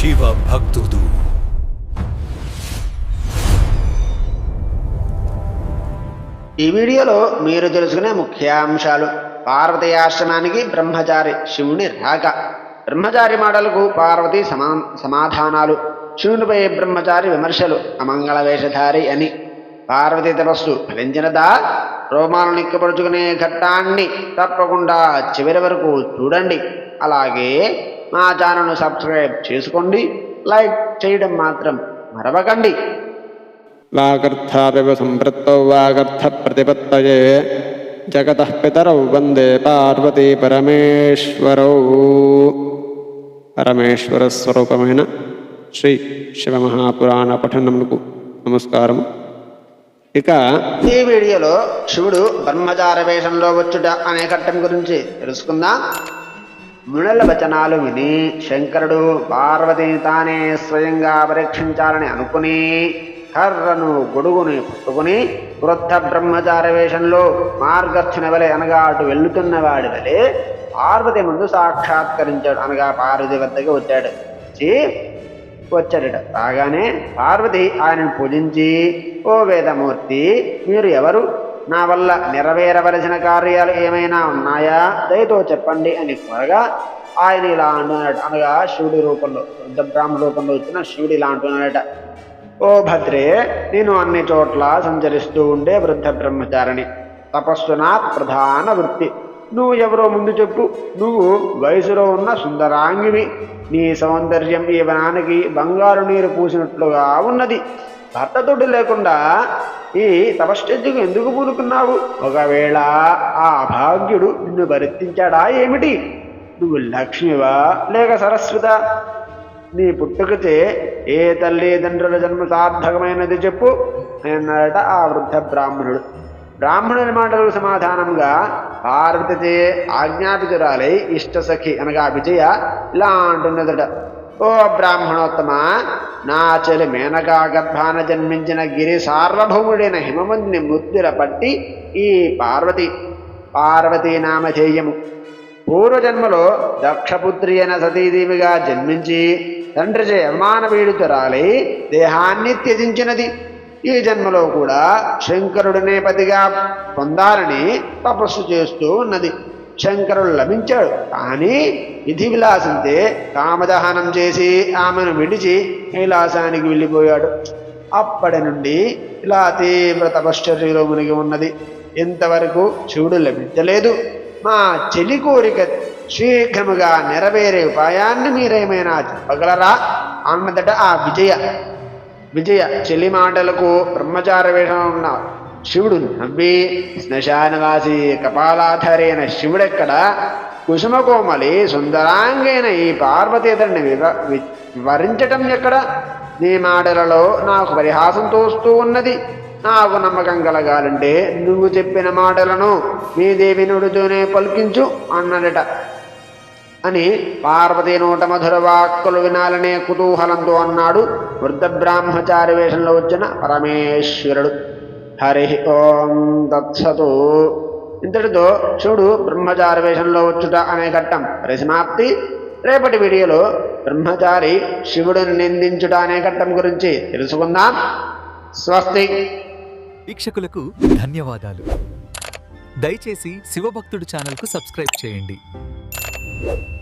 శివ భక్తుడు ఈ వీడియోలో మీరు తెలుసుకునే ముఖ్యాంశాలు పార్వతీ ఆశ్రమానికి బ్రహ్మచారి శివుని రాక బ్రహ్మచారి మాటలకు పార్వతి సమా సమాధానాలు శివునిపై బ్రహ్మచారి విమర్శలు అమంగళ వేషధారి అని పార్వతీ తపస్సు ఫలించినదా రోమాలు నిక్కపరుచుకునే ఘట్టాన్ని తప్పకుండా చివరి వరకు చూడండి అలాగే మా ఛానల్ను సబ్స్క్రైబ్ చేసుకోండి లైక్ చేయడం మాత్రం మరవకండి. వాగర్థావివ సంపృత్తౌ వాగర్థప్రతిపత్తయే జగతః పితరౌ వందే పార్వతీ పరమేశ్వరౌ. పరమేశ్వరస్వరూపమైన శ్రీ శివమహాపురాణ పఠనములకు నమస్కారము. ఇక ఈ వీడియోలో శివుడు బ్రహ్మచార వేషంలో వచ్చుట అనే ఘట్టం గురించి తెలుసుకుందాం. మునుల వచనాలు విని శంకరుడు పార్వతిని తానే స్వయంగా పరీక్షించాలని అనుకుని కర్రను గొడుగుని పుట్టుకుని వృద్ధ బ్రహ్మచార వేషంలో మార్గర్చన వలె అనగా అటు వెళ్ళుతున్న వాడి వలె పార్వతి ముందు సాక్షాత్కరించాడు. అనగా పార్వతి వద్దకు వచ్చాడు. వచ్చి వచ్చాడట. రాగానే పార్వతి ఆయనను పూజించి ఓ వేదమూర్తి మీరు ఎవరు? నా వల్ల నెరవేరవలసిన కార్యాలు ఏమైనా ఉన్నాయా? దయతో చెప్పండి అని కోరగా ఆయన ఇలా అంటున్నాడు అనగా శివుడి రూపంలో వృద్ధ బ్రాహ్మ రూపంలో వచ్చిన శివుడు ఇలా అంటున్నాడట. ఓ భద్రే నేను అన్ని చోట్ల సంచరిస్తూ ఉండే వృద్ధ బ్రహ్మచారిణి. తపస్సు నా ప్రధాన వృత్తి. నువ్వు ఎవరో ముందు చెప్పు. నువ్వు వయసులో ఉన్న సుందరాంగివి. నీ సౌందర్యం ఈ వనానికి బంగారు నీరు పూసినట్లుగా ఉన్నది. భర్తతోటి లేకుండా ఈ తపశ్చర్యకు ఎందుకు పూనుకున్నావు? ఒకవేళ ఆ అభాగ్యుడు నిన్ను భరించాడా ఏమిటి? నువ్వు లక్ష్మివా లేక సరస్వత? నీ పుట్టుకచే ఏ తల్లిదండ్రుల జన్మ సార్థకమైనది చెప్పు అన్నాడట ఆ వృద్ధ బ్రాహ్మణుడు. బ్రాహ్మణుని మాటలకు సమాధానంగా పార్వతిచే ఆజ్ఞాపితురాలై ఇష్టసఖి అనగా విజయ ఇలా అంటున్నదట. ఓ బ్రాహ్మణోత్తమ నాచలి మేనగా గర్భాన జన్మించిన గిరి సార్వభౌముడైన హిమవంతుని ముద్దుల పట్టి ఈ పార్వతి పార్వతీ నామధేయము. పూర్వజన్మలో దక్షపుత్రి అయిన సతీదేవిగా జన్మించి తండ్రిచే అవమాన పీడితురాలై దేహాన్ని త్యజించినది. ఈ జన్మలో కూడా శంకరుడినే పతిగా పొందాలని తపస్సు చేస్తూ ఉన్నది. శంకరుడు లభించాడు. కానీ విధి విలాసంతే కామదహనం చేసి ఆమెను విడిచి కైలాసానికి వెళ్ళిపోయాడు. అప్పటి నుండి ఇలా తీవ్ర తపశ్చర్యలో మునిగి ఉన్నది. ఇంతవరకు శివుడు లభించలేదు. మా చెలి కోరిక శీఘ్రముగా నెరవేరే ఉపాయాన్ని మీరేమైనా చెప్పగలరా? అన్నదట ఆ విజయ విజయ చెలి మాటలకు బ్రహ్మచార వేషం ఉన్నారు శివుడు నవ్వి శ్మశానవాసి కపాలాధారైన శివుడెక్కడ? కుసుమకోమలి సుందరాంగైన ఈ పార్వతీతడిని వివ వి- వివరించటం ఎక్కడ? నీ మాటలలో నాకు పరిహాసం తోస్తూ ఉన్నది. నాకు నమ్మకం కలగాలంటే నువ్వు చెప్పిన మాటలను మీ దేవి నుడితోనే పలికించు అన్నడట అని పార్వతీ నోట మధుర వాక్కులు వినాలనే కుతూహలంతో అన్నాడు వృద్ధ బ్రాహ్మచారి వేషంలో వచ్చిన పరమేశ్వరుడు. హరి ఓం తత్సతు ఇంతటితో చూడు బ్రహ్మచారి వేషంలో వచ్చుట అనే ఘట్టం. పరిసమాప్తి. రేపటి వీడియోలో బ్రహ్మచారి శివుడిని నిందించుట అనే ఘట్టం గురించి తెలుసుకుందాం. స్వస్తి. వీక్షకులకు ధన్యవాదాలు. దయచేసి శివభక్తుడు ఛానల్కు సబ్స్క్రైబ్ చేయండి.